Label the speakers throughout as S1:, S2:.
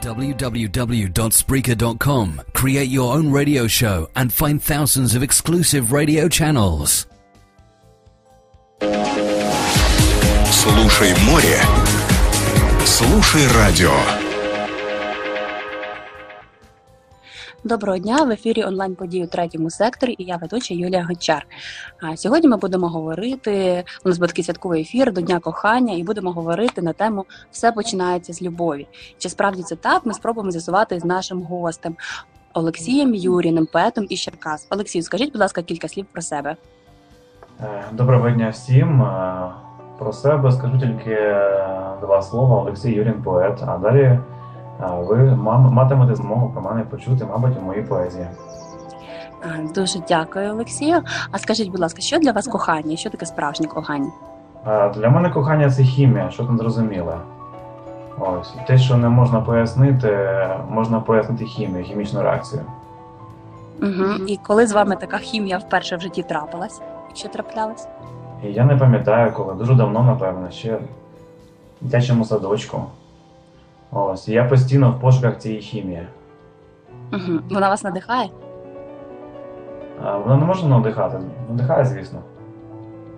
S1: www.spreaker.com. Create your own radio show and find thousands of exclusive radio channels.
S2: Слушай море. Слушай радио.
S3: Доброго дня в ефірі онлайн події у третьому секторі. І я ведуча Юлія Гончар. А сьогодні ми будемо говорити. У нас буде такий святковий ефір до Дня кохання, і будемо говорити на тему Все починається з любові. Чи справді це так? Ми спробуємо з'ясувати з нашим гостем Олексієм Юріним, поетом із Черкас. Олексію, скажіть, будь ласка, кілька слів про себе.
S4: Е, Доброго дня всім. Е, Про себе скажу тільки е, два слова. Олексій Юрін поет. А далі ви матимете змогу про мене почути, мабуть, у моїй поезії.
S3: Дуже дякую, Олексію. А скажіть, будь ласка, що для вас кохання? Що таке справжнє кохання?
S4: Для мене кохання це хімія, що там зрозуміле. Ось те, що не можна пояснити, можна пояснити хімію, хімічну реакцію.
S3: Угу. І коли з вами така хімія вперше в житті трапилась? Якщо траплялась?
S4: Я не пам'ятаю, коли дуже давно, напевно, ще в дитячому садочку. Ось я постійно в пошуках цієї хімії.
S3: Угу. Вона вас надихає?
S4: Е, Вона не може надихати. Надихає, звісно.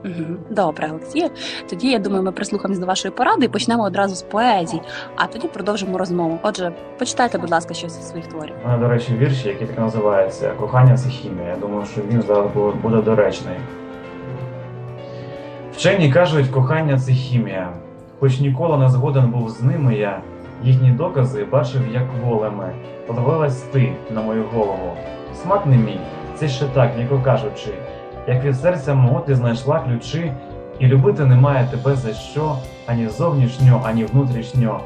S3: Угу. Добре, Олексію. Тоді я думаю, ми прислухаємось до вашої поради і почнемо одразу з поезії, а тоді продовжимо розмову. Отже, почитайте, будь ласка, щось із своїх творів.
S4: У мене, до речі, вірші, який так називається Кохання це хімія. Я думаю, що він зараз буде доречний. Вчені кажуть, кохання це хімія. Хоч ніколи не згоден був з ними я, їхні докази бачив, як волеми. Подивилась ти на мою голову. Смак не мій, це ще так, ніко кажучи. Як від серця мого ти знайшла ключі, і любити немає тебе за що, ані зовнішньо, ані внутрішньо.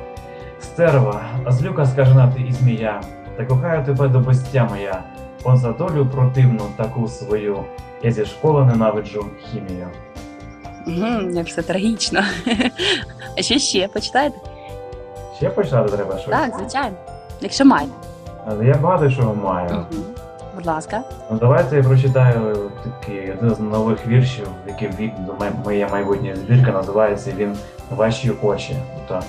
S4: Стерва, злюка скажена ти і змія, та кохаю тебе до безтя моя, он за долю противну таку свою, я зі школи ненавиджу хімію.
S3: Угу, як все трагічно. А що ще почитаєте?
S4: Ще почати треба щось?
S3: Так, звичайно. Якщо маєте.
S4: Але Я багато чого маю.
S3: Угу. Будь ласка.
S4: Ну давайте я прочитаю такий один з нових віршів, який моє- моя майбутня збірка, називається він Ваші очі. Тобто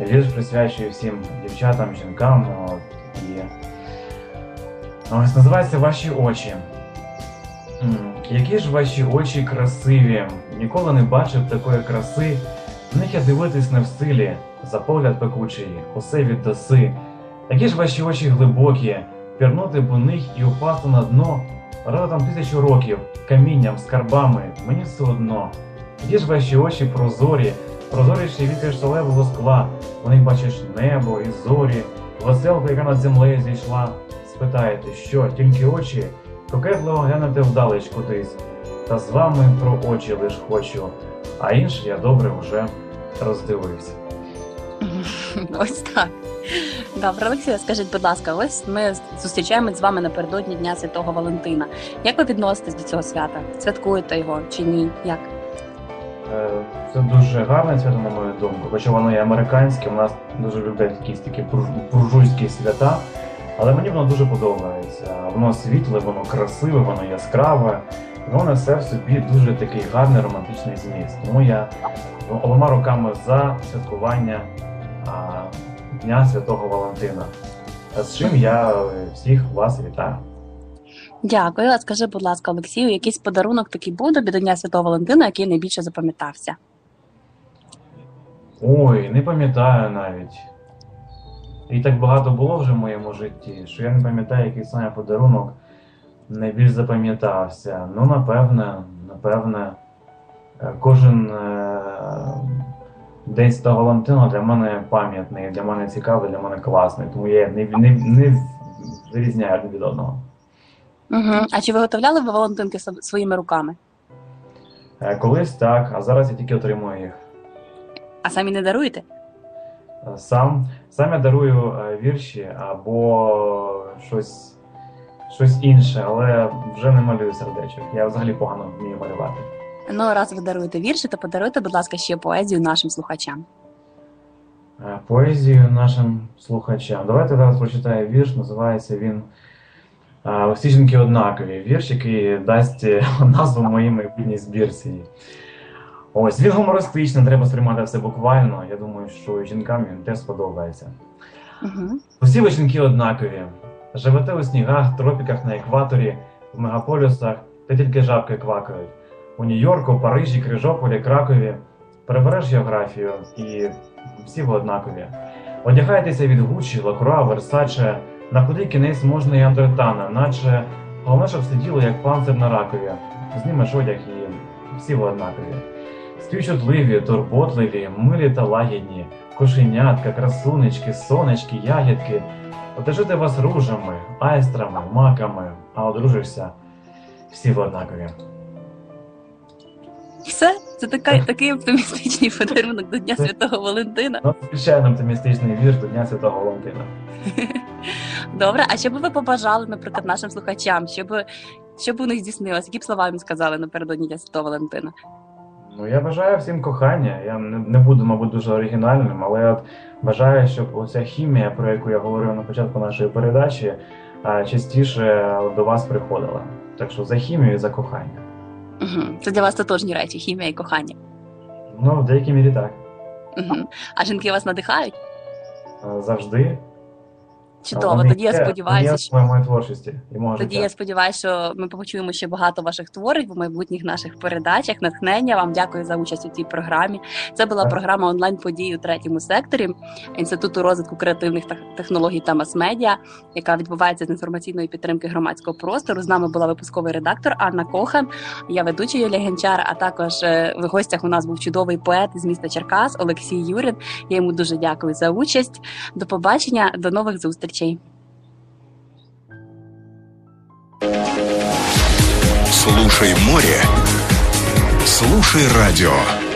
S4: вірш присвячує всім дівчатам, жінкам. От, і... Ось називається Ваші очі. Які ж ваші очі красиві, ніколи не бачив такої краси. В них я дивитись не в силі, за погляд пекучий, усе віддаси. Які ж ваші очі глибокі, пірнути б у них і упасти на дно, рада там тисячу років, камінням, скарбами, мені все одно. Які ж ваші очі прозорі, прозоріші від кришталевого скла, у них бачиш небо і зорі, веселку, яка над землею зійшла. Спитаєте, що, тільки очі, кокетливо глянете вдалеч кудись, та з вами про очі лиш хочу, а інше я добре вже роздивився.
S3: Ось так. Добре, Олексію, скажіть, будь ласка, ось ми зустрічаємось з вами напередодні Дня Святого Валентина. Як ви відноситесь до цього свята? Святкуєте його чи ні? Як?
S4: Е, Це дуже гарне свято, на мою думку, хоча воно і американське, у нас дуже люблять якісь такі бурж- буржуйські свята, але мені воно дуже подобається. Воно світле, воно красиве, воно яскраве, воно несе в собі дуже такий гарний романтичний зміст. Тому я ну, обома руками за святкування Дня Святого Валентина. З чим я е, всіх вас вітаю.
S3: Дякую. А скажи, будь ласка, Олексію, якийсь подарунок такий був до Дня Святого Валентина, який найбільше запам'ятався?
S4: Ой, не пам'ятаю навіть. І так багато було вже в моєму житті, що я не пам'ятаю, який саме подарунок найбільш запам'ятався. Ну, напевне, напевне, е, кожен е, день Святого Валентина для мене пам'ятний, для мене цікавий, для мене класний. Тому я не, не, не вирізняю один від одного.
S3: Угу. А чи виготовляли ви Валентинки своїми руками?
S4: Е, Колись так, а зараз я тільки отримую їх.
S3: А самі не даруєте?
S4: Сам, сам я дарую е, вірші або щось, щось інше, але вже не малюю сердечок. Я взагалі погано вмію малювати.
S3: Ну, раз ви даруєте вірші, то подаруйте, будь ласка, ще поезію нашим слухачам.
S4: Е, Поезію нашим слухачам. Давайте зараз прочитаю вірш, називається він е, однакові. Вірш, який дасть е, назву моїй майбутній збірці. Ось він гумористичний, треба сприймати все буквально. Я думаю, що жінкам він теж сподобається.
S3: Угу.
S4: Усі ви жінки однакові. Живете у снігах, тропіках на екваторі, в мегаполісах, де тільки жабки квакають. У Нью-Йорку, Парижі, Крижополі, Кракові. Перебереш географію і всі ви однакові. Одягайтеся від Гуччі, Лакруа, Версаче, на худий кінець можна і Андретана, наче головне, щоб сиділо як панцир на ракові. Знімеш одяг і всі ви однакові. Співчутливі, турботливі, милі та лагідні, кошенятка, красунечки, сонечки, ягідки. Одержити вас ружами, айстрами, маками, а одружишся всі ви однакові.
S3: Все, це така, такий оптимістичний подарунок до Дня Святого Валентина.
S4: Надзвичайно оптимістичний вірш до Дня Святого Валентина.
S3: Добре, а що би ви побажали, наприклад, нашим слухачам, щоб, щоб у них здійснилося? Які б слова їм сказали напередодні Дня Святого Валентина?
S4: Ну, я бажаю всім кохання. Я не, не буду, мабуть, дуже оригінальним, але от бажаю, щоб оця хімія, про яку я говорив на початку нашої передачі, частіше до вас приходила. Так що за хімію і за кохання.
S3: Угу. Це для вас тотожні речі, хімія і кохання.
S4: Ну, в деякій мірі так.
S3: Угу. А жінки вас надихають?
S4: Завжди.
S3: Чудово,
S4: Вони
S3: тоді я сподіваюся, що
S4: в творчості і мого
S3: тоді
S4: життя.
S3: я сподіваюся, що ми почуємо ще багато ваших творень в майбутніх наших передачах. Натхнення вам дякую за участь у цій програмі. Це була
S4: Так.
S3: програма онлайн події у третьому секторі інституту розвитку креативних тех- технологій та мас-медіа, яка відбувається з інформаційної підтримки громадського простору. З нами була випусковий редактор Анна Кохан. Я ведуча Юлія Генчар. А також е, в гостях у нас був чудовий поет з міста Черкас Олексій Юрин. Я йому дуже дякую за участь. До побачення, до нових зустрічей.
S2: Слушай море. Слушай радио.